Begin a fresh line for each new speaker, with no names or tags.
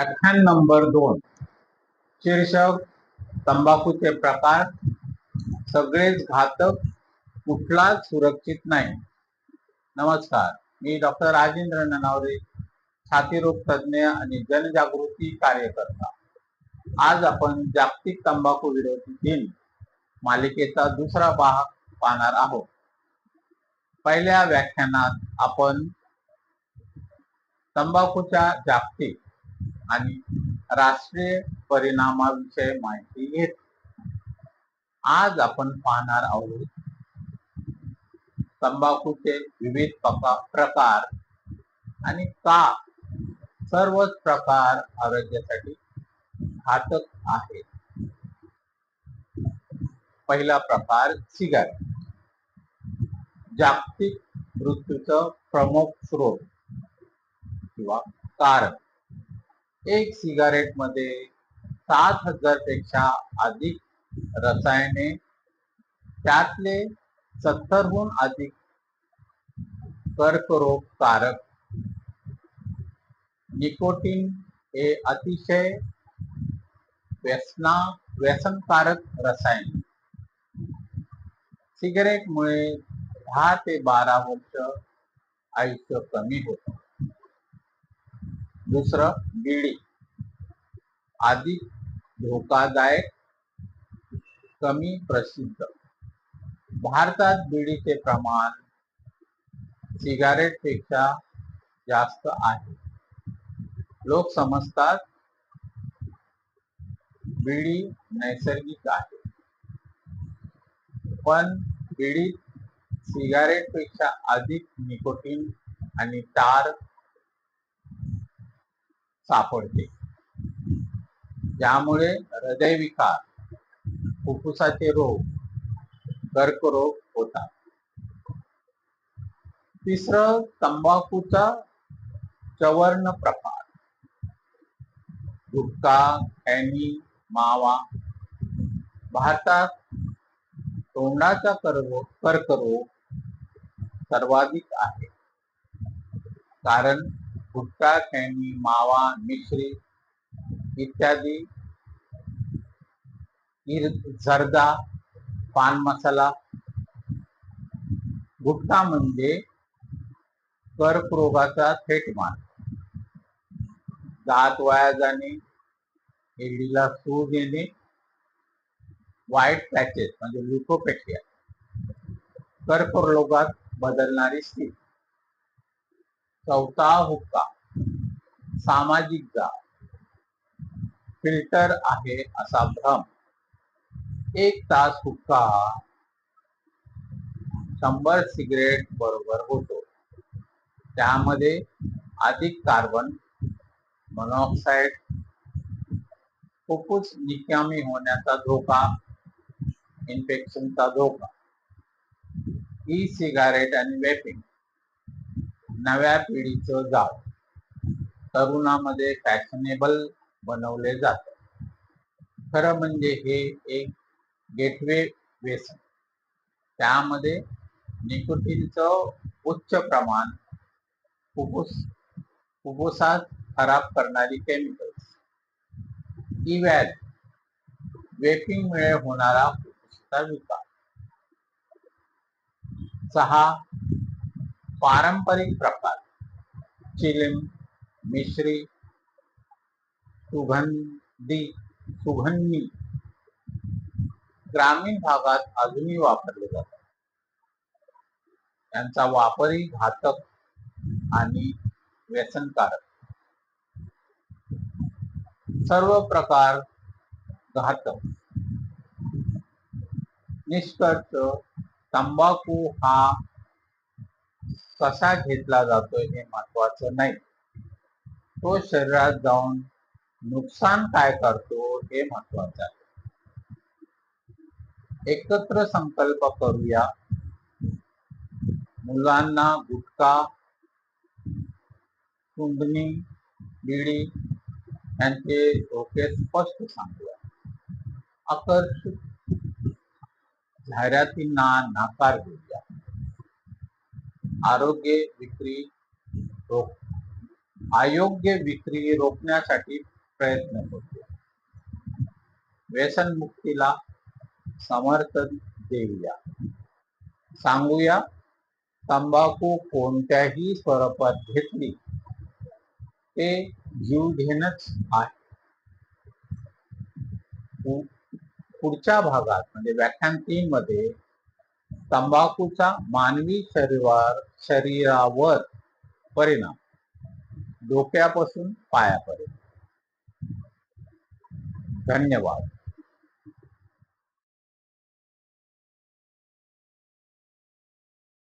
व्याख्यान नंबर दोन. शीर्षक तंबाखूचे प्रकार. सगळेच घातक कुठलाच सुरक्षित नाही. नमस्कार. मी डॉक्टर राजेंद्र ननावरे छातीरोग तज्ज्ञ आणि जनजागृती कार्यकर्ता. आज आपण जागतिक तंबाखू विरोधी दिन मालिकेचा दुसरा भाग पाहणार आहोत. पहिल्या व्याख्यानात आपण तंबाखूच्या जागतिक आणि राष्ट्रीय परिणामाविषयी माहिती घेत. आज आपण पाहणार आहोत तंबाखूचे विविध प्रकार आणि का सर्वच प्रकार आरोग्यासाठी घातक आहेत. पहिला प्रकार सिगारेट जागतिक मृत्यूचं प्रमुख स्रोत किंवा कारण. एक सिगारेटमध्ये सात हजारपेक्षा अधिक रसायने त्यातले सत्तरहून अधिक कर्करोगकारक. निकोटीन हे अतिशय व्यसना व्यसनकारक रसायन. सिगरेटमुळे दहा ते बारा वर्ष आयुष्य कमी होतं. दुसरं बीडी. अधिक धोकादायक कमी प्रसिद्ध. भारतात बीडीचे प्रमाण सिगारेटपेक्षा जास्त आहे. लोक समजतात बीडी नैसर्गिक आहे. पण बीडीत सिगारेटपेक्षा अधिक निकोटीन आणि टार सापडते. ज्यामुळे हृदयविकार फुफ्फुसाचे रोग कर्करोग होतात. तिसरं तंबाखूचा चवर्ण प्रकार गुटखा खैनी मावा. भारतात तोंडाचा कर्करोग कर्करोग सर्वाधिक आहे. कारण गुटखा खैनी मावा मिश्री इत्यादी. इर- जर्दा पान मसाला. गुटखा म्हणजे कर्करोगाचा थेट मार्ग दात वाया जाणे एडीला सूज येणे व्हाईट पॅचेस म्हणजे ल्युकोपेटिया कर्करोगात बदलणारी स्थिती. चौथा हुक्का. सामाजिक जाळ फिल्टर आहे असा भ्रम. एक तास हुक्का शंभर सिगरेट बरोबर होतो. त्यामध्ये अधिक कार्बन मोनॉक्साईड फुफ्फुस निकामी होण्याचा धोका इन्फेक्शनचा धोका. ई सिगारेट आणि वेपिंग नव्या पिढीचं जाळ तरुणामध्ये फॅशनेबल बनवले जात. खरं म्हणजे हे एक गेटवे व्यसन त्यामध्ये निकोटीनचं उच्च प्रमाण फुफ्फुस फुफ्फुसात खराब करणारी केमिकल्स इव्हॅल वेपिंगमुळे होणारा फुफ्फुसाचा विकार. सहा पारंपरिक प्रकार. चिलिम मिश्री सुगंधी सुगंधी. ग्रामीण भागात अजूनही वापरले जातात. त्यांचा वापरही घातक आणि व्यसनकारक. सर्व प्रकार घातक. निष्कर्ष तंबाखू हा कसा घेतला जातोय हे महत्वाचं नाही. तो शरीरात जाऊन नुकसान काय करतो हे महत्वाचं आहे. एकत्र संकल्प करूया. मुलांना गुटखा कुंडणी बिडी यांचे धोके स्पष्ट सांगूया. आकर्षित जाहिरातींना नाकार देऊया आरोग्य विक्री रोख अयोग्य विक्री रोखण्यासाठी प्रयत्न करतो. व्यसनमुक्तीला समर्थन देऊया. सांगूया, तंबाखू कोणत्याही स्वरूपात घेतली, ते जीवघेणच आहे. पु- पुढच्या भागात व्याख्यान तीन मध्ये तंबाखूचा मानवी शरीरावर शरीरावर परिणाम. डोक्यापासून पायापर्यंत. धन्यवाद.